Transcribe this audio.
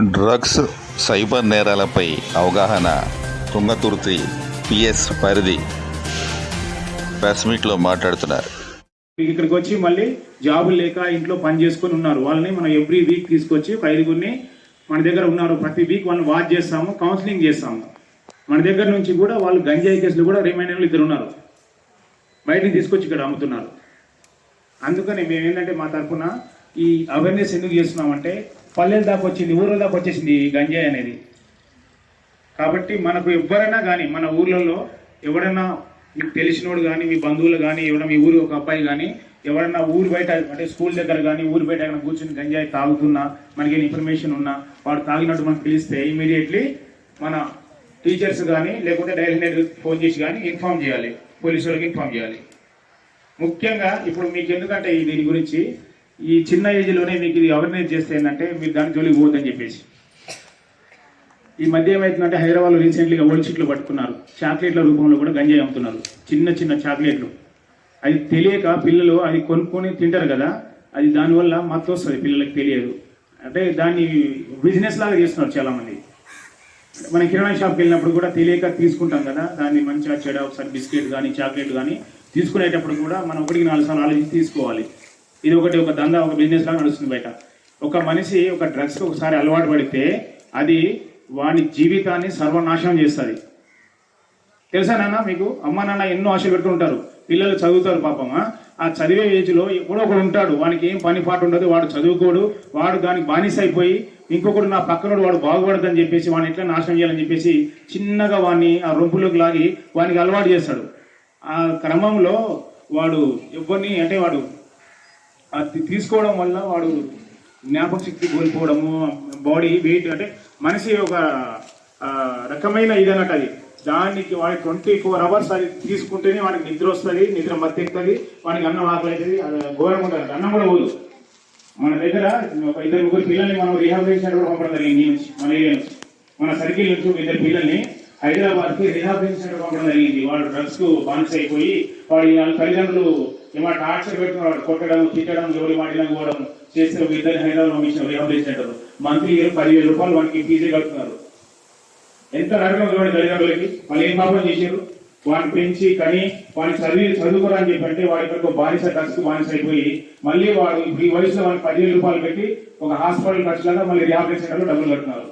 Drugs cyber నేరాలపై అవగాహన Thungathurthi PS పరిధి press మీట్లో మాట్లాడుతున్నారు. ఇక్కడికి వచ్చి మళ్ళీ జాబులు లేక ఇంట్లో పని చేసుకొని ఉన్నారు. వాళ్ళని మనం ఎవ్రీ వీక్ తీసుకొచ్చి ఒక ఐదుగురిని మన దగ్గర ఉన్నారు. ప్రతి వీక్ వాళ్ళని వాచ్ చేస్తాము కౌన్సిలింగ్ చేస్తాము. మన దగ్గర నుంచి కూడా వాళ్ళు గంజాయి కేసులు కూడా రిమైనర్లు ఇద్దరు ఉన్నారు. బయటకి తీసుకొచ్చి ఇక్కడ అమ్ముతున్నారు. అందుకని మేము ఏంటంటే మా తరఫున ఈ అవేర్నెస్ ఎందుకు చేస్తున్నామంటే పల్లెల దాకా వచ్చింది ఊర్ల దాకా వచ్చేసింది ఈ గంజాయి అనేది. కాబట్టి మనకు ఎవరైనా కానీ మన ఊర్లలో ఎవరైనా మీకు తెలిసినోడు కానీ మీ బంధువులు కానీ ఎవరైనా మీ ఊరు ఒక అబ్బాయి కానీ ఎవరైనా ఊరు బయట అంటే స్కూల్ దగ్గర కానీ ఊరు బయట ఎక్కడ కూర్చుని గంజాయి తాగుతున్నా మనకి ఇన్ఫర్మేషన్ ఉన్నా వాడు తాగినట్టు మనకు తెలిస్తే ఇమీడియట్లీ మన టీచర్స్ కానీ లేకుంటే డైల్ హండ్రెడ్ ఫోన్ చేసి కానీ ఇన్ఫామ్ చేయాలి. పోలీసు వాళ్ళకి ఇన్ఫామ్ చేయాలి. ముఖ్యంగా ఇప్పుడు మీకు ఎందుకంటే దీని గురించి ఈ చిన్న ఏజ్లోనే మీకు ఇది అవేర్నెస్ చేస్తే ఏంటంటే మీరు దాని జోలికి పోవద్దని చెప్పేసి. ఈ మధ్య ఏమవుతుందంటే హైదరాబాద్లో రీసెంట్లీగా ఓల్డ్ షీట్లు పట్టుకున్నారు. చాక్లెట్ల రూపంలో కూడా గంజాయి అమ్ముతున్నారు. చిన్న చిన్న చాక్లెట్లు అది తెలియక పిల్లలు అది కొనుక్కొని తింటారు కదా అది దానివల్ల మత్తు వస్తుంది పిల్లలకి తెలియదు. అంటే దాన్ని బిజినెస్ లాగా చేస్తున్నారు చాలామంది. మనం కిరాణా షాప్కి వెళ్ళినప్పుడు కూడా తెలియక తీసుకుంటాం కదా దాన్ని మంచిగా చెడ ఒకసారి బిస్కెట్ కానీ చాక్లెట్ కానీ తీసుకునేటప్పుడు కూడా మనం ఒకటికి నాలుగు సార్లు ఆలోచించి తీసుకోవాలి. ఇది ఒకటి ఒక దందా ఒక బిజినెస్ లాగా నడుస్తుంది బయట. ఒక మనిషి ఒక డ్రగ్స్కి ఒకసారి అలవాటు పడితే అది వాని జీవితాన్ని సర్వనాశనం చేస్తుంది. తెలుసా నాన్న మీకు? అమ్మ నాన్న ఎన్నో ఆశలు పెట్టుకుంటారు పిల్లలు చదువుతారు పాపమా ఆ? చదివే ఏజ్లో ఎప్పుడో ఒకడు ఉంటాడు. వానికి ఏం పని పాటు ఉండదు. వాడు చదువుకోడు. వాడు దానికి బానిస అయిపోయి ఇంకొకడు నా పక్కనోడు వాడు బాగుపడదని చెప్పేసి వాడిని ఎట్లా నాశనం చేయాలని చెప్పేసి చిన్నగా వాడిని ఆ రొంపులోకి లాగి వానికి అలవాటు చేస్తాడు. ఆ క్రమంలో వాడు ఎవరిని అంటే వాడు అది తీసుకోవడం వల్ల వాడు జ్ఞాపక శక్తి కోల్పోవడము బాడీ వెయిట్ అంటే మనిషి ఒక రకమైన ఇదన్నట్టు అది. దానికి వాడి ట్వంటీ ఫోర్ అవర్స్ అది తీసుకుంటేనే వాడికి నిద్ర వస్తుంది నిద్ర మత్తెక్కుతుంది వాడికి అన్నం ఆకలి అవుతుంది అది ఘోరం ఉంటుంది. అన్నం కూడా పోదు. మన దగ్గర ఒక ఇద్దరు ముగ్గురు పిల్లల్ని మనం రీహాబిలిటేషన్ కూడా పంపడం జరిగింది మన ఏరియా నుంచి. మన సర్కిల్ నుంచి ఇద్దరు పిల్లల్ని హైదరాబాద్కి రీహాబిలిటేషన్ పంపడం జరిగింది. వాడు డ్రగ్స్కు బాన్స్ అయిపోయి వాడి వాళ్ళ తల్లిదండ్రులు ఏమో టార్చర్ పెట్టిన వాడు కొట్టడం తిట్టడం ఎవరి మాటలు పోవడం చేస్తే ఇద్దరు హైదరాబాద్ పంపించిన రీహాబిలిటేషన్ సెంటర్. మంత్లీ పదివేల రూపాయలు వాడికి ఫీజు కడుతున్నారు. ఎంత నరకం చూడండి తల్లిదండ్రులకి వాళ్ళు ఏం పాపం చేశారు? వాడిని పెంచి కానీ వాడిని చదివి చదువుకోరా అని చెప్పి వాడి ఇక్కడికి బానిస డ్రగ్స్ బానిస అయిపోయి మళ్ళీ వాడు ఈ వయసులో వాడికి పదివేల రూపాయలు పెట్టి ఒక హాస్పిటల్ ఖర్చులాగా మళ్ళీ రిహాబిలిటేషన్ సెంటర్లో డబ్బులు కడుతున్నారు.